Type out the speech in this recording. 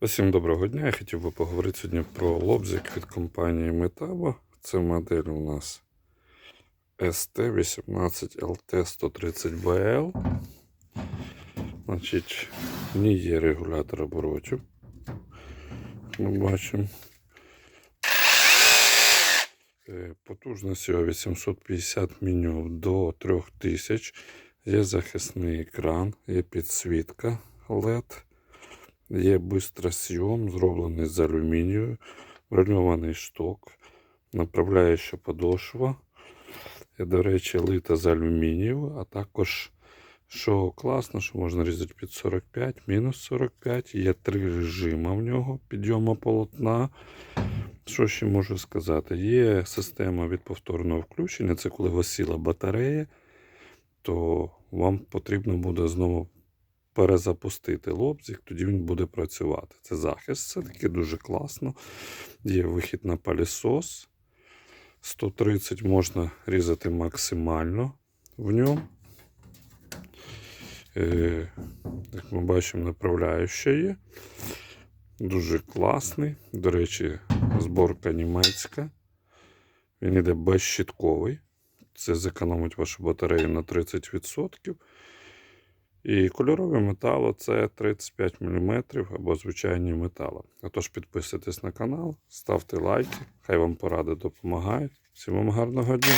Усім доброго дня. Я хотів би поговорити сьогодні про лобзик від компанії Metabo. Це модель у нас ST18LT130BL. Значить, в ній є регулятор оборотів. Ми бачимо. Е, Потужність його 850 мінів до 3000. Є захисний екран, є підсвітка LED. Є бистросйом, зроблений з алюмінію, броньований шток, направляюча подошва. І, до речі, лита з алюмінію, а також, що класно, що можна різати під 45, мінус 45. Є три режими в нього підйому полотна. Що ще можу сказати? Є система від повторного включення. Це коли висіла батарея, то вам потрібно буде знову перезапустити лобзик, тоді він буде працювати. Це захист, це таки дуже класно. Є вихід на пилісос. 130 можна різати максимально в ньому. Е, Як ми бачимо, направляюча є. Дуже класний. До речі, зборка німецька. Він іде безщітковий. Це зекономить вашу батарею на 30%. І кольорове метало це 35 мм або звичайні метали. Отож підписуйтесь на канал, ставте лайки, хай вам поради допомагають. Всім вам гарного дня!